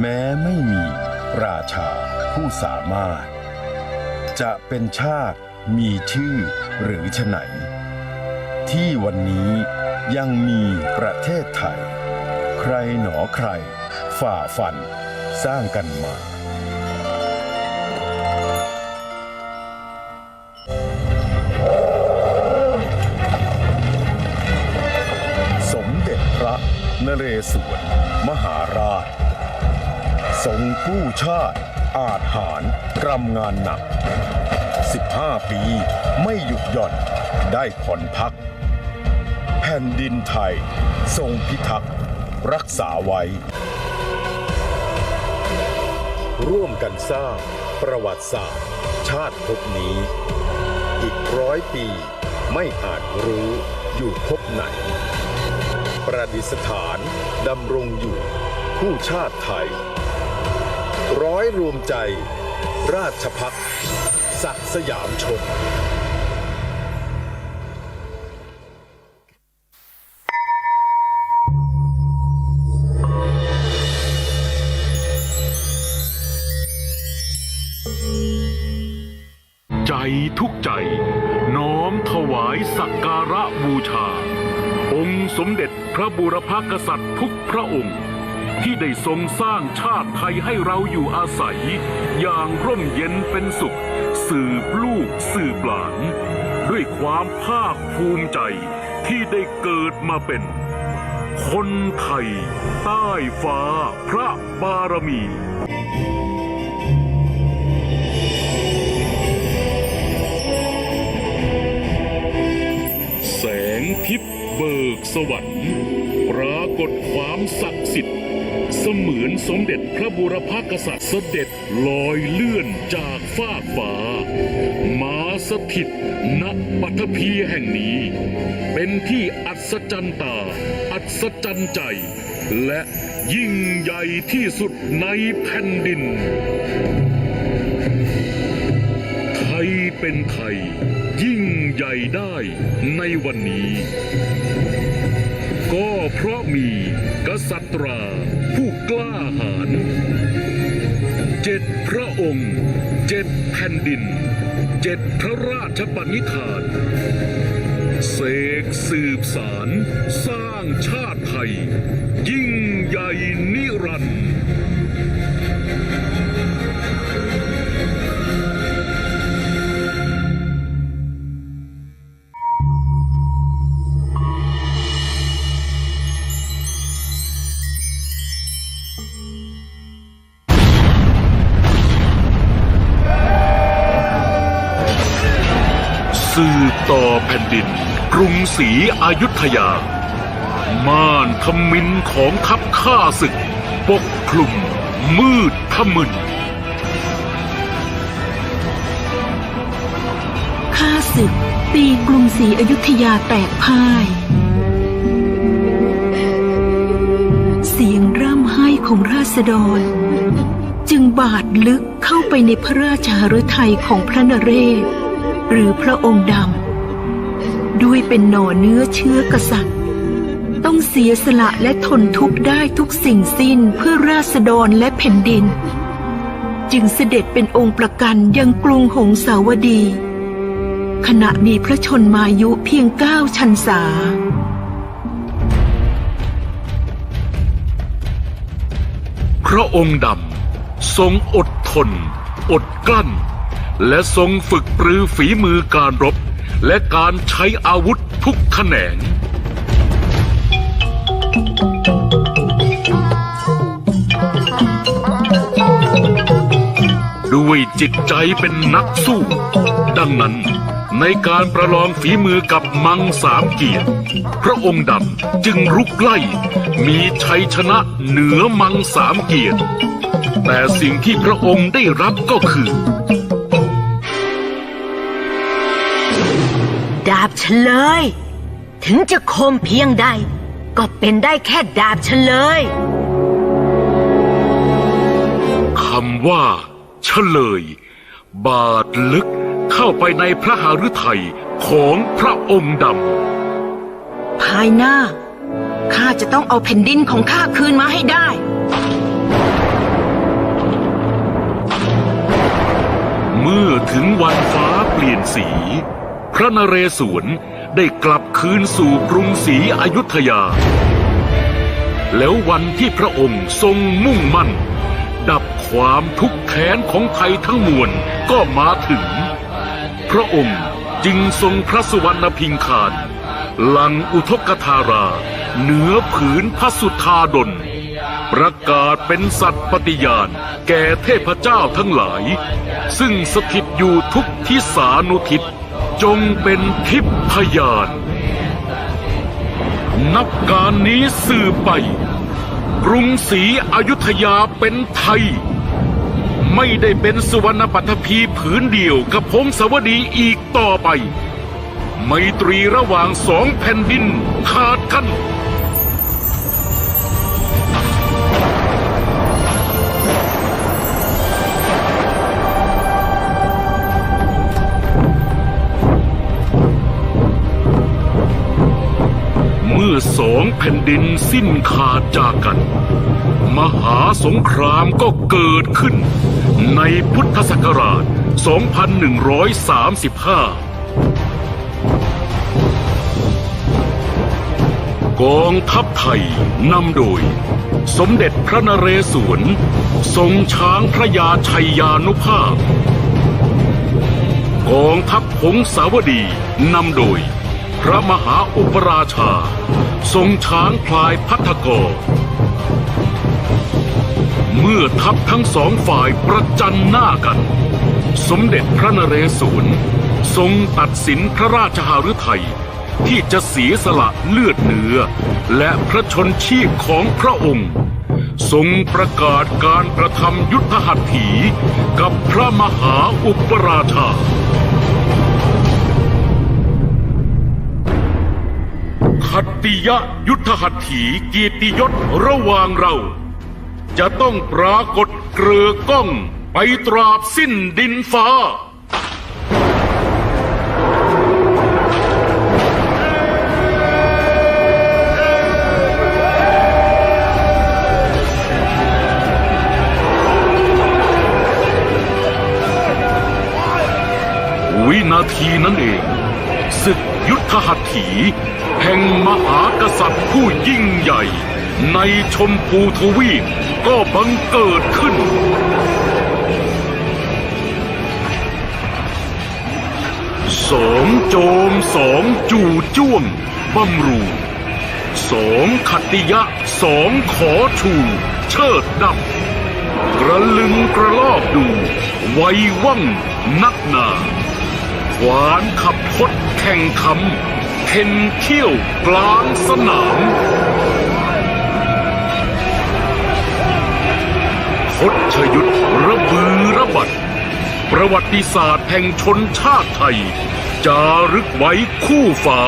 แม้ไม่มีราชาผู้สามารถ จะเป็นชาติมีชื่อหรือฉไหน ที่วันนี้ยังมีประเทศไทย ใครหนอใคร ฝ่าฟันสร้างกันมาสมเด็จพระนเรศวรมหาราช ทรงกู้ชาติ อาจหารกรำงานหนัก 15 ปีไม่หยุดหย่อนได้ผ่อนพัก แผ่นดินไทย ทรงพิทักษ์รักษาไว้ ร่วมกันสร้างประวัติศาสตร์ ชาติภพนี้ อีกร้อยปีไม่อาจรู้อยู่ภพไหน ประดิษฐานดำรงอยู่คู่ชาติไทย ร้อยรวมใจ ราชพักศักสยามชน ใจทุกใจ น้อมถวายสักการะบูชา องค์สมเด็จพระบูรพกษัตริย์ทุกพระองค์ ที่ได้ทรงสร้างชาติไทยให้เราอยู่อาศัย อย่างร่มเย็นเป็นสุข สืบลูกสืบหลาน ด้วยความภาคภูมิใจที่ได้เกิดมาเป็น คนไทย ใต้ฟ้าพระบารมีแสงทิพย์เบิกสวรรค์ ปรากฏความศักดิ์สิทธิ์ เสมือนสมเด็จพระบูรพกษัตริย์เสด็จลอยเลื่อนจากฟากฟ้า มาสถิตณปัทภีแห่งนี้ เป็นที่อัศจรรย์ตา อัศจรรย์ใจ และยิ่งใหญ่ที่สุดในแผ่นดิน ไทยเป็นไทย ยิ่งใหญ่ได้ในวันนี้ ก็เพราะมีกษัตรา ผู้กล้าหาญเจ็ดพระองค์เจ็ดแผ่นดิน เจ็ดพระราชปณิธานเสกสืบสารสร้างชาติไทย ยิ่งใหญ่นิรันดร์ สืบต่อแผ่นดิน กรุงศรีอยุธยา ม่านทมินของทัพข้าศึก ปกคลุม มืดทมึนข้าศึก ตีกรุงศรีอยุธยาแตกพ่าย เสียงร่ำไห้ของราษฎร จึงบาดลึกเข้าไปในพระราชหฤทัยของพระนเรศ หรือพระองค์ดำ ด้วยเป็นหน่อเนื้อเชื้อกษัตริย์ ต้องเสียสละและทนทุกข์ได้ทุกสิ่งสิ้นเพื่อราษฎรและแผ่นดิน จึงเสด็จเป็นองค์ประกันยังกรุงหงสาวดี ขณะมีพระชนมายุเพียงเก้าชันษาพระองค์ดำทรงอดทน อดกลั้น และทรงฝึกปรือฝีมือการรบ และการใช้อาวุธทุกแขนง ด้วยจิตใจเป็นนักสู้ ดังนั้นในการประลองฝีมือกับมังสามเกียรติพระองค์ดำจึงรุกไล่ มีชัยชนะเหนือมังสามเกียรติแต่สิ่งที่พระองค์ได้รับก็คือ ดาบเฉลย ถึงจะคมเพียงใด ก็เป็นได้แค่ดาบเฉลยคำว่าเฉลย บาดลึกเข้าไปในพระหฤทัยของพระองค์ดำ ภายหน้า ข้าจะต้องเอาแผ่นดินของข้าคืนมาให้ได้ เมื่อถึงวันฟ้าเปลี่ยนสี พระนเรศวรได้กลับคืนสู่กรุงศรีอยุธยา แล้ววันที่พระองค์ทรงมุ่งมั่น ดับความทุกข์แค้นของไทยทั้งมวลก็มาถึง พระองค์จึงทรงพระสุวรรณพิงคารหลังอุทกธารา เหนือผืนพระสุธาดลประกาศเป็นสัตว์ปฏิญาณ แก่เทพเจ้าทั้งหลาย ซึ่งสถิตอยู่ทุกทิศานุทิศ จงเป็นทิพพยานนับการนี้สื่อไป กรุงศรีอยุธยาเป็นไทย ไม่ได้เป็นสุวรรณปัตภีผืนเดียวกับพงศาวดีอีกต่อไป ไมตรีระหว่างสองแผ่นดินขาดกัน ผ่นดินสิ้นขาดจากกัน มหาสงครามก็เกิดขึ้น ในพุทธศักราช 2135 กองทัพไทยนำโดย สมเด็จพระนเรศวร ทรงช้างพระยาชัยยานุภาพ กองทัพผงสาวดีนำโดย พระมหาอุปราชา ทรงช้างพลายพัทกรเมื่อทัพทั้งสองฝ่ายประจันหน้ากัน สมเด็จพระนเรศวรทรงตัดสินพระราชหฤทัยที่จะเสียสละเลือดเนื้อ และพระชนชีพของพระองค์ ทรงประกาศการกระทำยุทธหัตถีกับพระมหาอุปราชา ขัตติยยุทธหัตถีเกียรติยศระหว่างเรา จะต้องปรากฏเกลือก้องไปตราบสิ้นดินฟ้า วินาทีนั้นเองศึกยุทธหัตถี แห่งมหากษัตริย์ผู้ยิ่งใหญ่ ในชมพูทวีปก็บังเกิดขึ้น สองโจมสองจู่จ้วงบำรุงสองขัติยะสองขอชูเชิดดับกระลึงกระลอกดู ไว้ว่องนักหนาขวานขับพดแข่งคำ เข็นเขี้ยวกลางสนามพดชยุทธระบือระบัด ประวัติศาสตร์แห่งชนชาติไทย จารึกไว้คู่ฟ้า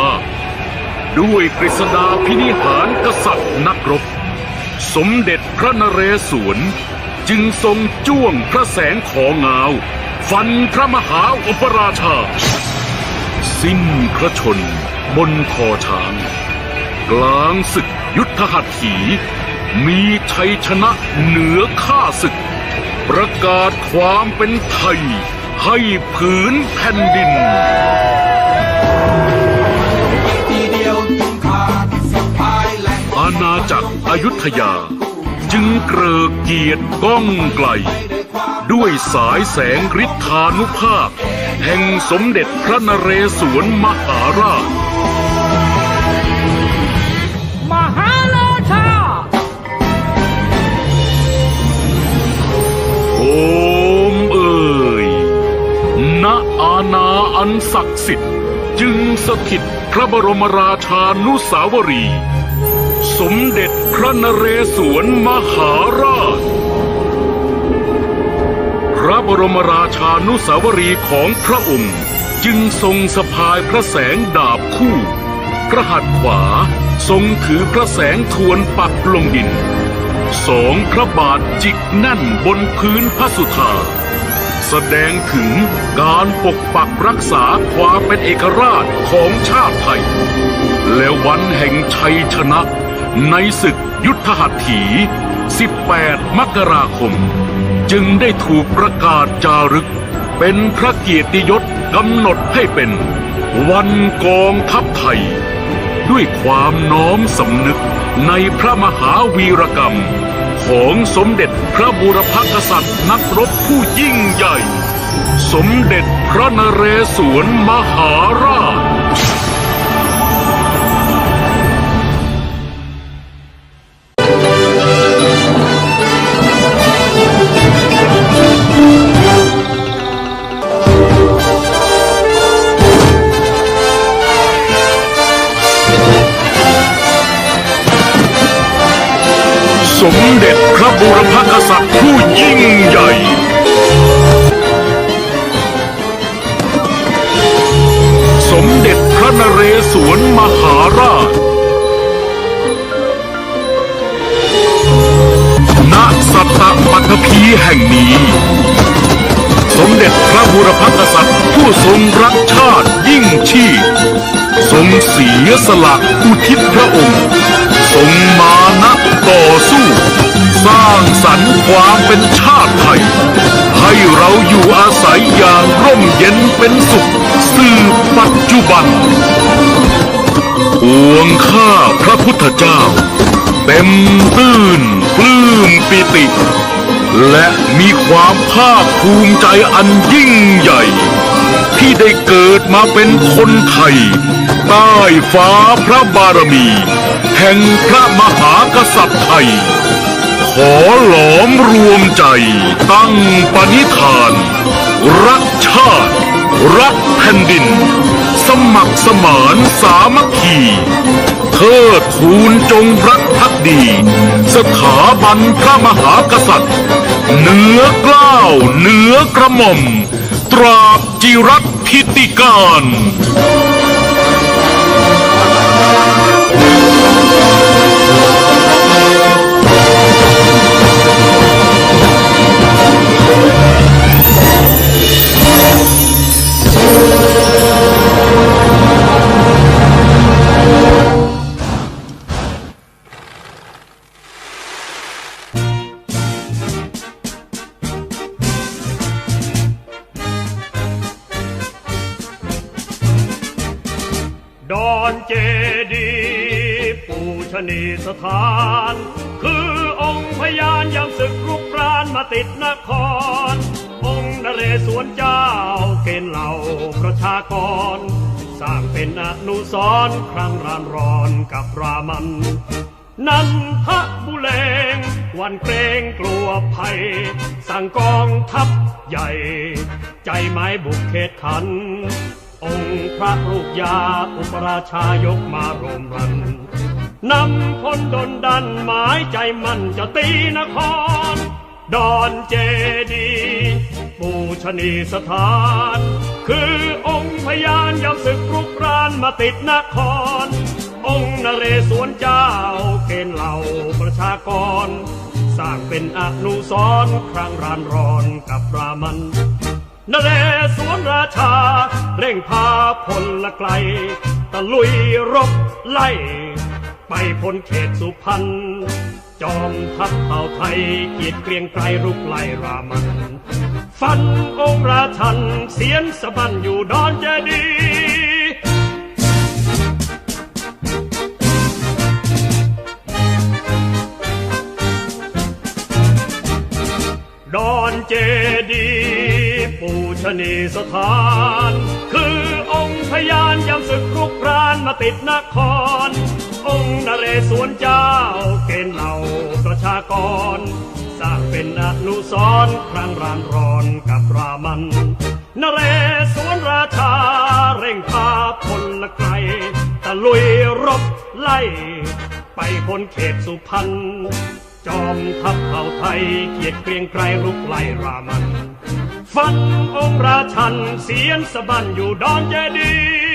ด้วยกฤษดาพินิหารกษัตริย์นักรบ สมเด็จพระนเรศวรจึงทรงจ้วงพระแสงของเงา ฟันพระมหาอุปราชา สิ้นพระชน บนคอช้าง กลางศึกยุทธหัตถี มีชัยชนะเหนือข้าศึก ประกาศความเป็นไทย ให้ผืนแผ่นดินอาณาจักรอยุธยา จึงเกริกเกียรติก้องไกล ด้วยสายแสงฤทธานุภาพ แห่งสมเด็จพระนเรศวรมหาราช มหาราชา โอมเอ๋ยณ อาณาอันศักดิ์สิทธิ์ จึงสถิตพระบรมราชานุสาวรี สมเด็จพระนเรศวรมหาราช ระบรมราชานุสาวรีของพระองค์ จึงทรงสะพายพระแสงดาบคู่ พระหัตถ์ขวาทรงถือพระแสงทวนปักลงดิน สองพระบาทจิกแน่นบนพื้นพระสุธาแสดงถึงการปกปักรักษาความเป็นเอกราชของชาติไทย และวันแห่งชัยชนะ ในศึกยุทธหัตถี 18 มกราคม จึงได้ถูกประกาศจารึก เป็นพระเกียรติยศกำหนดให้เป็นวันกองทัพไทย ด้วยความน้อมสำนึกในพระมหาวีรกรรม ของสมเด็จพระบูรพกษัตริย์นักรบผู้ยิ่งใหญ่ สมเด็จพระนเรศวรมหาราช มเด็จพระบูรพกษัตริย์ผู้ยิ่งใหญ่ สมเด็จพระนเรศวรมหาราช ณ สัตตปัทภีแห่งนี้ สมเด็จพระบูรพกษัตริย์ผู้ทรงรักชาติยิ่งชีพทรงเสียสละอุทิศพระองค์ ทรงมา ต่อสู้ สร้างสรรค์ความเป็นชาติไทย ให้เราอยู่อาศัยอย่างร่มเย็นเป็นสุข สืบปัจจุบันปวงข้าพระพุทธเจ้า เต็มตื้นปลื้มปิติ และมีความภาคภูมิใจอันยิ่งใหญ่ ที่ได้เกิดมาเป็นคนไทย ใต้ฟ้าพระบารมี แห่งพระมหากษัตริย์ไทย ขอหลอมรวมใจ ตั้งปณิธาน รักชาติ รักแผ่นดิน สมัครสมานสามัคคีเทิดทูนจงรักภักดี สถาบันพระมหากษัตริย์ เหนือเกล้าวเหนือกระหม่อม ตราบจิรัตพิติการ ดีย์ปูชนีสถาน คือองค์พญานยามศึกรุกรานมาติดนคร องค์นเรศวรเจ้าเกณฑ์เหล่าประชากร สร้างเป็นอนุสรครั้งรานรอนกับรามัน นันทบุเลง วันเกรงกลัวภัย สั่งกองทัพใหญ่ ใจไม้บุกเขตขัน องค์พระลูกยาอุปราชายกมาโรมรันนำพลดนดันหมายใจมันจะตีนคร ดอนเจดีย์ปูชนีสถาน คือองค์พญานยามศึกรุกรานมาติดนคร องค์นเรศวรเจ้าเกณฑ์เหล่าประชากร สร้างเป็นอนุสรครั้งรานรอนกับรามัน นเรศวรราชา เร่งพาพลละไกล ตะลุยรบไล่ ไปพ้นเขตสุพรรณจอมทัพเผ่าไทยเกียรติเกรียงไกรรุกไล่รามัน ฟันองค์ราชัน เสียนสะบันอยู่ดอนเจดีย์ดอนเจ นีสถาน คือองค์พยานยามศึกรุกรานมาติดนคร องค์นเรศวรเจ้าเกณฑ์เหล่าประชากร สร้างเป็นอนุสรครั้งรานรอนกับรามันนเรศวรราชาเร่งพาพลละไกรตะลุยรบไล่ ไปพ้นเขตสุพรรณจอมทัพเผ่าไทยเกียดเกรียงไกรลุกไล่รามัน ฟันองค์ราชันเสียนสะบันอยู่ดอนเจดีย์